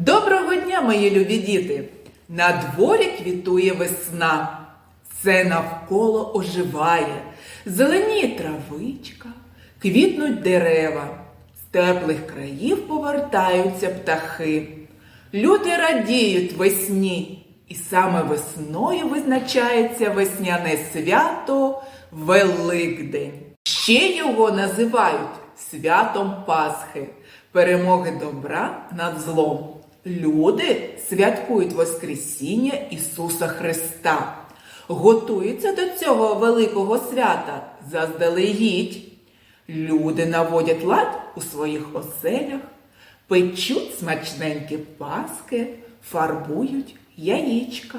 Доброго дня, мої любі діти! На дворі квітує весна. Все навколо оживає, зеленіє травичка, квітнуть дерева, з теплих країв повертаються птахи. Люди радіють весні, і саме весною визначається весняне свято Великдень. Ще його називають святом Пасхи, перемоги добра над злом. Люди святкують Воскресіння Ісуса Христа, готуються до цього великого свята заздалегідь. Люди наводять лад у своїх оселях, печуть смачненькі паски, фарбують яєчка.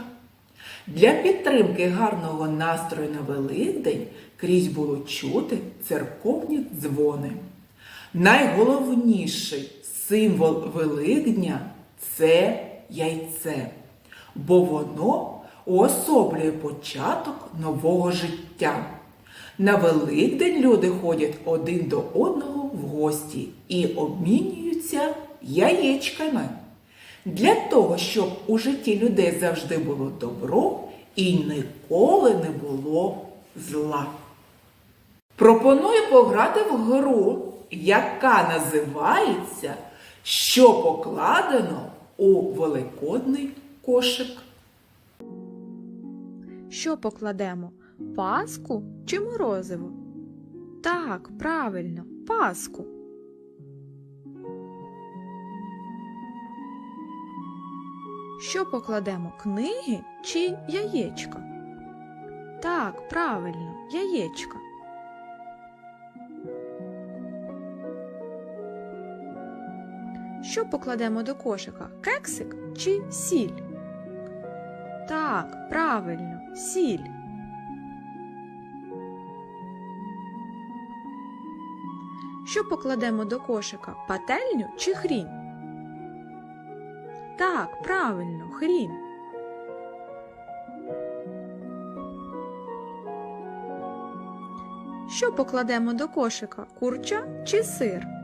Для підтримки гарного настрою на Великдень крізь було чути церковні дзвони. Найголовніший символ Великдня це яйце, бо воно уособлює початок нового життя. На Великдень люди ходять один до одного в гості і обмінюються яєчками. Для того, щоб у житті людей завжди було добро і ніколи не було зла. Пропоную пограти в гру, яка називається Що покладено у великодний кошик. Що покладемо? Паску чи морозиво? Так, правильно, паску. Що покладемо? Книги чи яєчка? Так, правильно, яєчка. Що покладемо до кошика? Кексик чи сіль? Так, правильно, сіль. Що покладемо до кошика? Пательню чи хрінь? Так, правильно, хрінь. Що покладемо до кошика? Курча чи сир?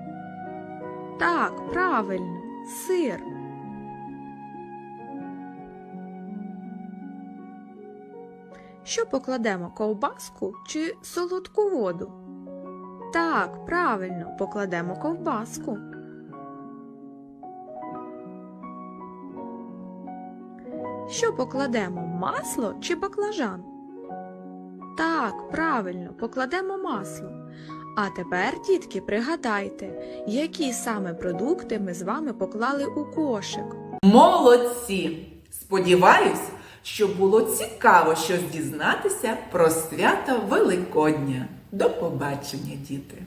Так, правильно, сир. Що покладемо ковбаску чи солодку воду? Так, правильно, покладемо ковбаску. Що покладемо масло чи баклажан? Так, правильно, покладемо масло. А тепер, дітки, пригадайте, які саме продукти ми з вами поклали у кошик. Молодці! Сподіваюсь, що було цікаво щось дізнатися про свято Великодня. До побачення, діти!